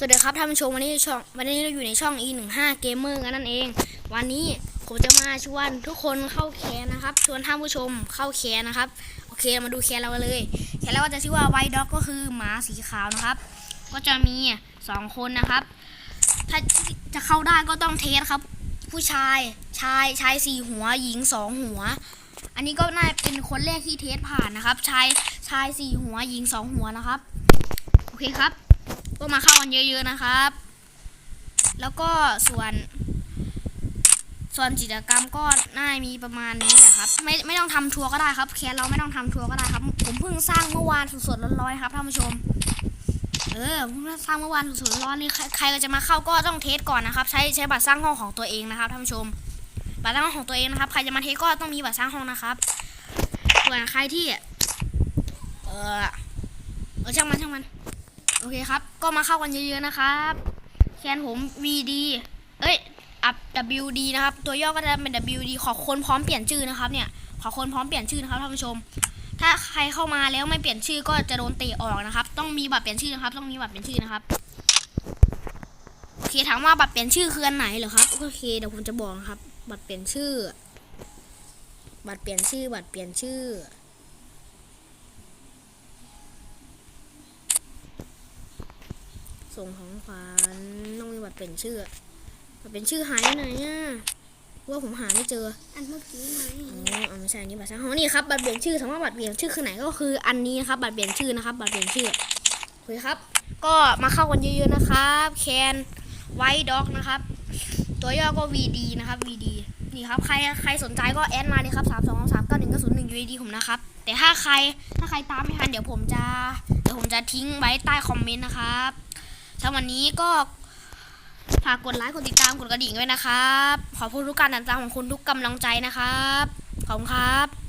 สวัสดีครับท่านผู้ชมวันนี้ช่องวันนี้เราอยู่ในช่อง e 1 5 Gamer กันนั่นเอง วันนี้ผมจะมาชวนทุกคนเข้าแคนนะครับ ชวนท่านผู้ชมเข้าแคนนะครับ โอเคมาดูแคนเราเลย แคนเราก็จะชื่อว่าไวด็อกก็คือหมาสีขาวนะครับ ก็จะมีสองคนนะครับ ถ้าจะเข้าได้ก็ต้องเทสครับ ผู้ชายชายชายสี่หัว หญิงสองหัว อันนี้ก็น่าเป็นคนแรกที่เทสผ่านนะครับ ชายชายสี่หัว หญิงสองหัวนะครับ โอเคครับ ก็มาเข้ากันเยอะๆนะครับ แล้วก็ส่วน ส่วนกิจกรรมก็น่ามีประมาณนี้แหละครับ ไม่ไม่ต้องทำทัวร์ก็ได้ครับแคนเราไม่ต้องทำทัวร์ก็ได้ครับ ผมเพิ่งสร้างเมื่อวานสดๆร้อนๆครับท่านผู้ชม เออเพิ่งสร้างเมื่อวานสดๆร้อนๆนี่ใครก็จะมาเข้าก็ต้องเทสก่อนนะครับ ใช้ใช้บัตรสร้างห้องของตัวเองนะครับท่านผู้ชม บัตรสร้างห้องของตัวเองนะครับ ใครจะมาเทสก็ต้องมีบัตรสร้างห้องนะครับส่วนใครที่ เออเออช่างมันช่างมัน เคครับ ก็มาเข้ากันเยอะๆนะครับแคนผม VD เอ้ยอัพ WD นะครับ ตัวย่อก็จะเป็น WD ขอคนพร้อมเปลี่ยนชื่อนะครับเนี่ยขอคนพร้อมเปลี่ยนชื่อนะครับท่านผู้ชม ถ้าใครเข้ามาแล้วไม่เปลี่ยนชื่อก็จะโดนเตะออกนะครับ ต้องมีบัตรเปลี่ยนชื่อนะครับ ต้องมีบัตรเปลี่ยนชื่อนะครับโอเคถามว่าบัตรเปลี่ยนชื่อคืออันไหนเหรอครับโอเคเดี๋ยวผมจะบอกนะครับ บัตรเปลี่ยนชื่อ บัตรเปลี่ยนชื่อบัตรเปลี่ยนชื่อ ส่งของขวัญต้องมีบัตรเปลี่ยนชื่อบัตรเปลี่ยนชื่อหายไปไหนอะว่าผมหาไม่เจอ อันเมื่อกี้ไหมอ๋อเอาไม่ใช่อันนี้บัตรช่างห้องนี่ครับบัตรเปลี่ยนชื่อสามารถบัตรเปลี่ยนชื่อคือไหนก็คืออันนี้นะครับบัตรเปลี่ยนชื่อนะครับบัตรเปลี่ยนชื่อโอเคครับ ก็มาเข้ากันเยอะๆนะครับแคนไวด็อกนะครับ ตัวย่อก็ VD นะครับ VD นี่ครับใครใครสนใจก็แอดมาเลยครับสามสองสามเก้าหนึ่งเก้าศูนย์หนึ่ง VD ผมนะครับ แต่ถ้าใครถ้าใครตามไม่ทันเดี๋ยวผมจะเดี๋ยวผมจะทิ้งไว้ใต้คอมเมนต์นะครับ สำหรับวันนี้ก็ฝากกดไลค์กดติดตามกดกระดิ่งไว้นะครับ ขอบคุณทุกการติดตามของคุณทุกกำลังใจนะครับ ขอบคุณครับ